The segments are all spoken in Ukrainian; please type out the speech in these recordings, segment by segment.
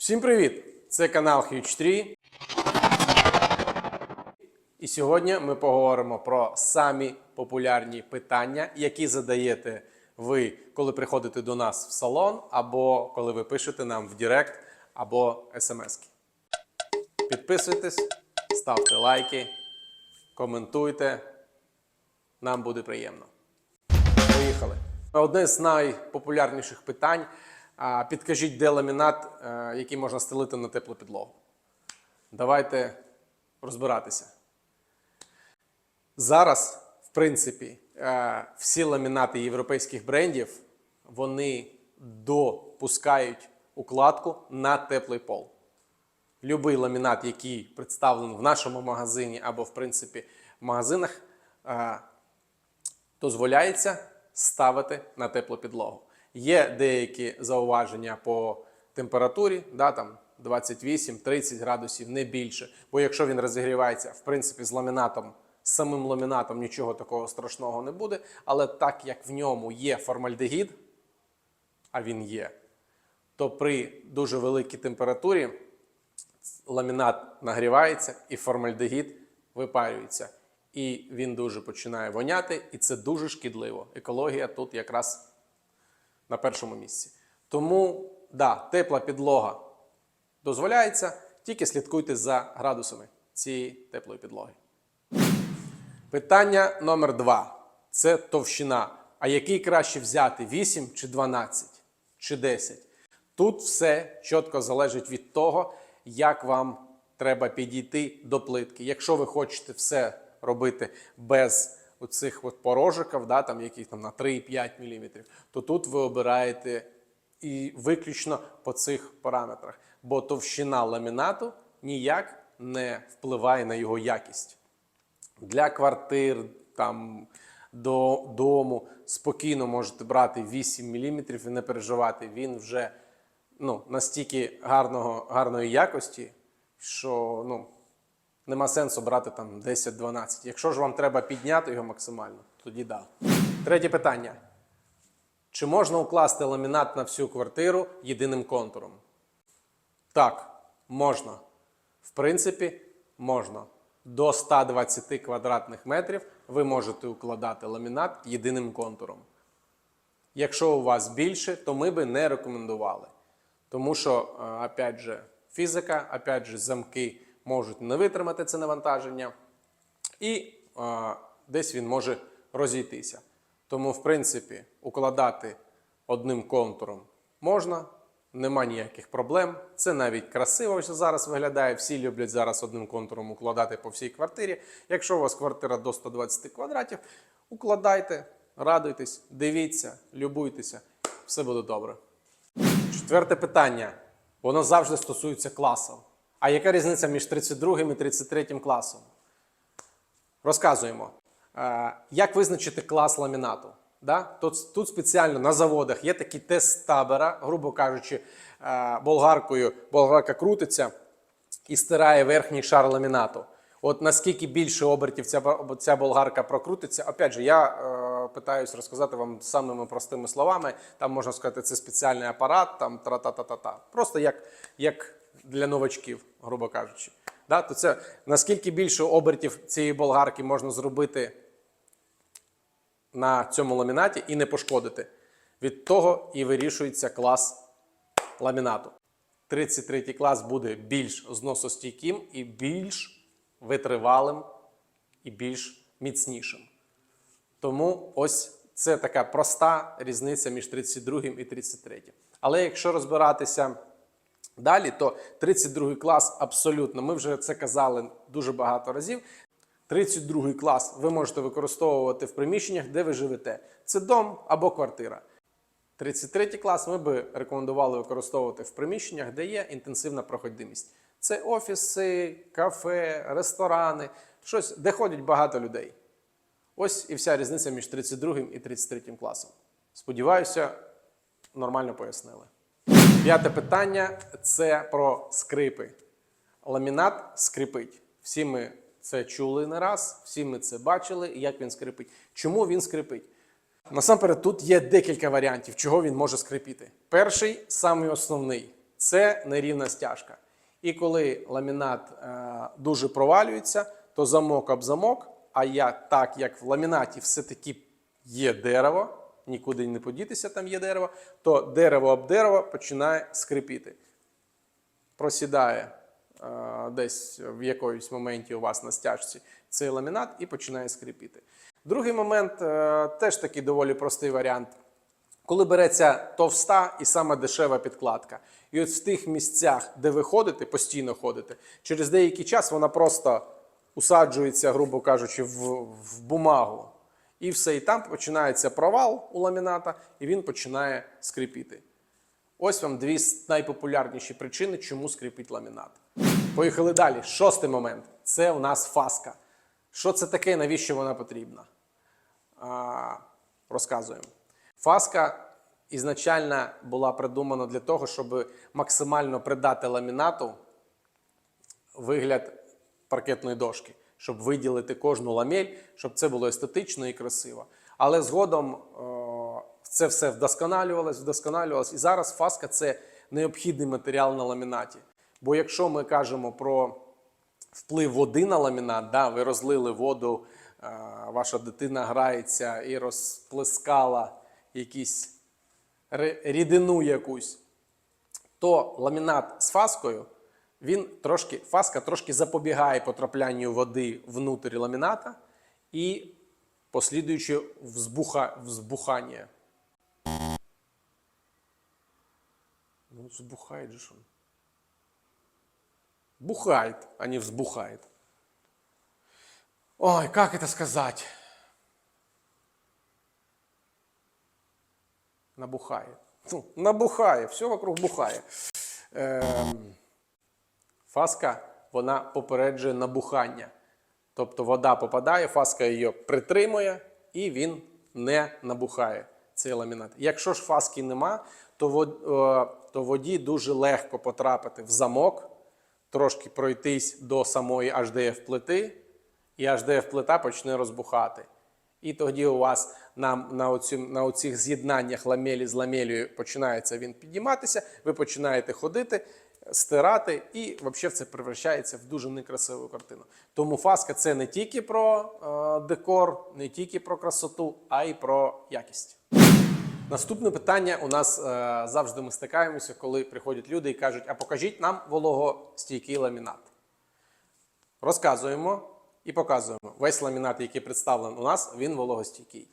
Всім привіт! Це канал Huge 3. І сьогодні ми поговоримо про самі популярні питання, які задаєте ви, коли приходите до нас в салон, або коли ви пишете нам в Директ або смс. Підписуйтесь, ставте лайки, коментуйте. Нам буде приємно. Поїхали. Одне з найпопулярніших питань. А, Підкажіть, де ламінат, е, який можна стелити на теплу підлогу. Давайте розбиратися. Зараз, в принципі, е, всі ламінати європейських брендів вони допускають укладку на теплий пол. Любий ламінат, який представлений в нашому магазині або, в принципі, в магазинах, е, дозволяється ставити на теплу підлогу. Є деякі зауваження по температурі, да, там 28-30 градусів, не більше. Бо якщо він розігрівається, в принципі, з ламінатом, з самим ламінатом нічого такого страшного не буде. Але так як в ньому є формальдегід, а він є, то при дуже великій температурі ламінат нагрівається і формальдегід випарюється. І він дуже починає воняти, і це дуже шкідливо. Екологія тут якраз на першому місці. Тому, да, тепла підлога дозволяється, тільки слідкуйте за градусами цієї теплої підлоги. Питання номер два це товщина. А який краще взяти 8 чи 12 чи 10? Тут все чітко залежить від того, як вам треба підійти до плитки. Якщо ви хочете все робити без оцих от порожиків, да, там, яких там на 3-5 мм, то тут ви обираєте і виключно по цих параметрах. Бо товщина ламінату ніяк не впливає на його якість для квартир, там, до дому спокійно можете брати 8 мм і не переживати. Він вже ну, настільки гарного, гарної якості, що ну, нема сенсу брати там 10-12. Якщо ж вам треба підняти його максимально, тоді да. Третє питання. Чи можна укласти ламінат на всю квартиру єдиним контуром? Так, можна. В принципі, можна. До 120 квадратних метрів ви можете укладати ламінат єдиним контуром. Якщо у вас більше, то ми би не рекомендували. Тому що, е, опять же, фізика, опять же, замки можуть не витримати це навантаження, і е, десь він може розійтися. Тому, в принципі, укладати одним контуром можна, нема ніяких проблем. Це навіть красиво що зараз виглядає. Всі люблять зараз одним контуром укладати по всій квартирі. Якщо у вас квартира до 120 квадратів, укладайте, радуйтесь, дивіться, любуйтеся, все буде добре. Четверте питання. Воно завжди стосується класу. А яка різниця між 32 і 33 класом? Розказуємо. Е, Як визначити клас ламінату? Да? Тут, тут спеціально на заводах є такий тест табера, грубо кажучи, е, болгаркою болгарка крутиться і стирає верхній шар ламінату. От наскільки більше обертів ця, ця болгарка прокрутиться, опять же, я е, питаюсь розказати вам самими простими словами. Там можна сказати, це спеціальний апарат, там тра-та-та-та-та. Просто як, як для новачків, грубо кажучи. Да? То це наскільки більше обертів цієї болгарки можна зробити на цьому ламінаті і не пошкодити. Від того і вирішується клас ламінату. 33 клас буде більш зносостійким і більш витривалим і більш міцнішим. Тому ось це така проста різниця між 32 і 33. Але якщо розбиратися далі, то 32 клас абсолютно, ми вже це казали дуже багато разів. 32 клас ви можете використовувати в приміщеннях, де ви живете. Це дом або квартира. 33 клас ми би рекомендували використовувати в приміщеннях, де є інтенсивна проходимість. Це офіси, кафе, ресторани, щось, де ходять багато людей. Ось і вся різниця між 32 і 33 класом. Сподіваюся, нормально пояснили. П'яте питання це про скрипи. Ламінат скрипить. Всі ми це чули не раз, всі ми це бачили, як він скрипить. Чому він скрипить? Насамперед, тут є декілька варіантів, чого він може скрипіти. Перший, самий основний це нерівна стяжка. І коли ламінат е, дуже провалюється, то замок об замок, а я так як в ламінаті все-таки є дерево, нікуди не подітися, там є дерево, то дерево об дерево починає скрипіти. Просідає е, десь в якомусь моменті у вас на стяжці цей ламінат і починає скрипіти. Другий момент е, теж такий доволі простий варіант. Коли береться товста і саме дешева підкладка. І от в тих місцях, де ви ходите, постійно ходите, через деякий час вона просто усаджується, грубо кажучи, в, в бумагу. І все, і там починається провал у ламіната, і він починає скрипіти. Ось вам дві найпопулярніші причини, чому скрипить ламінат. Поїхали далі. Шостий момент це у нас фаска. Що це таке, навіщо вона потрібна? А, розказуємо. Фаска ізначально була придумана для того, щоб максимально придати ламінату вигляд паркетної дошки, щоб виділити кожну ламель, щоб це було естетично і красиво. Але згодом це все вдосконалювалось, вдосконалювалось. І зараз фаска це необхідний матеріал на ламінаті. Бо якщо ми кажемо про вплив води на ламінат, да, ви розлили воду, е, ваша дитина грається і розплескала якісь рідину якусь, то ламінат з фаскою, він трошки, фаска трошки запобігає потраплянню води внутрі ламіната і послідуючи взбуха, взбухання. Ну, взбухает же он. Бухает, а не взбухает. Ой, как это сказать? Набухає. Ну, набухає, все вокруг бухає. Ем, фаска вона попереджує набухання. Тобто вода попадає, фаска її притримує і він не набухає цей ламінат. Якщо ж фаски нема, то, е, воді дуже легко потрапити в замок, трошки пройтись до самої HDF плити, і HDF плита почне розбухати. І тоді у вас на, на, оцю, на оцих з'єднаннях ламелі з ламелею починається він підніматися, ви починаєте ходити, стирати, і взагалі це превращається в дуже некрасиву картину. Тому фаска це не тільки про е, декор, не тільки про красоту, а й про якість. Наступне питання у нас е, завжди ми стикаємося, коли приходять люди і кажуть: а покажіть нам вологостійкий ламінат. Розказуємо і показуємо. Весь ламінат, який представлений у нас, він вологостійкий.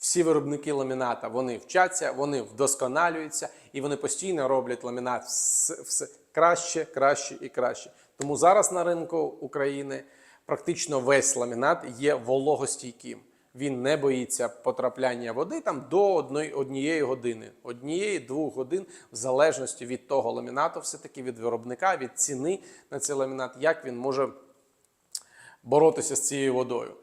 Всі виробники ламіната вони вчаться, вони вдосконалюються і вони постійно роблять ламінат все, все краще, краще і краще. Тому зараз на ринку України практично весь ламінат є вологостійким. Він не боїться потрапляння води там до однієї години, однієї-двох годин, в залежності від того ламінату, все-таки від виробника, від ціни на цей ламінат, як він може боротися з цією водою.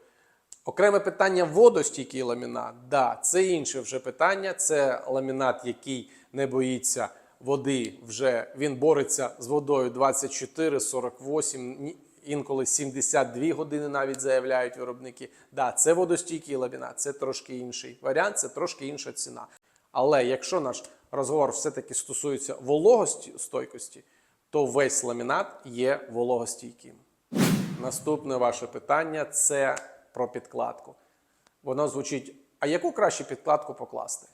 Окреме питання водостійкий ламінат. Да, це інше вже питання. Це ламінат, який не боїться води. Вже він бореться з водою 24, 48, ні- інколи 72 години навіть заявляють виробники. Да, це водостійкий ламінат, це трошки інший варіант, це трошки інша ціна. Але якщо наш розговор все-таки стосується вологості стойкості, то весь ламінат є вологостійким. Наступне ваше питання це про підкладку. Воно звучить: а яку краще підкладку покласти?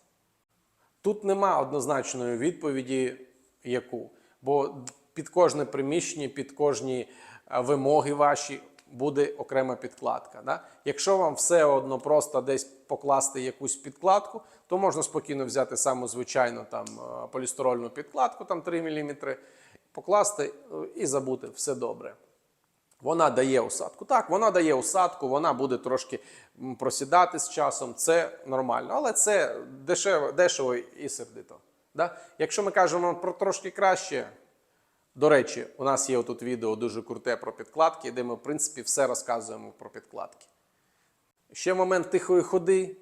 Тут нема однозначної відповіді, яку. Бо під кожне приміщення, під кожні е, вимоги ваші буде окрема підкладка. Да? Якщо вам все одно просто десь покласти якусь підкладку, то можна спокійно взяти саму звичайну там, е, полістирольну підкладку, там 3 мм, покласти е, і забути все добре. Вона дає усадку. Так, вона дає усадку, вона буде трошки просідати з часом. Це нормально, але це дешево, дешево і сердито. Да? Якщо ми кажемо про трошки краще, до речі, у нас є тут відео дуже круте про підкладки, де ми, в принципі, все розказуємо про підкладки. Ще момент тихої ходи,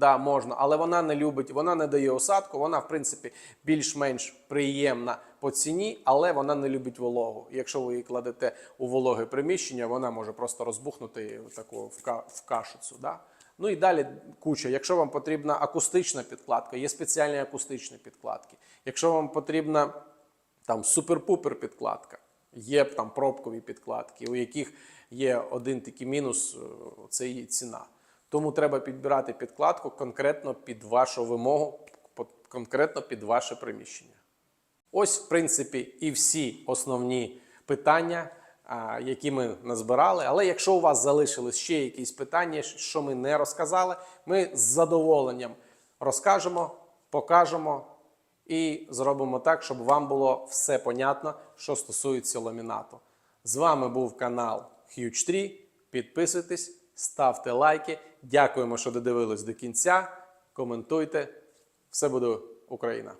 да, можна, але вона не любить, вона не дає осадку, вона, в принципі, більш-менш приємна по ціні, але вона не любить вологу. Якщо ви її кладете у вологе приміщення, вона може просто розбухнути таку в кашицю. Да? Ну і далі куча. Якщо вам потрібна акустична підкладка, є спеціальні акустичні підкладки. Якщо вам потрібна там супер-пупер підкладка. Є там пробкові підкладки, у яких є один такий мінус е, це її ціна. Тому треба підбирати підкладку конкретно під вашу вимогу, конкретно під ваше приміщення. Ось, в принципі, і всі основні питання, які ми назбирали. Але якщо у вас залишились ще якісь питання, що ми не розказали, ми з задоволенням розкажемо, покажемо і зробимо так, щоб вам було все понятно, що стосується ламінату. З вами був канал Huge 3. Підписуйтесь, ставте лайки. Дякуємо, що додивились до кінця. Коментуйте. Все буде Україна!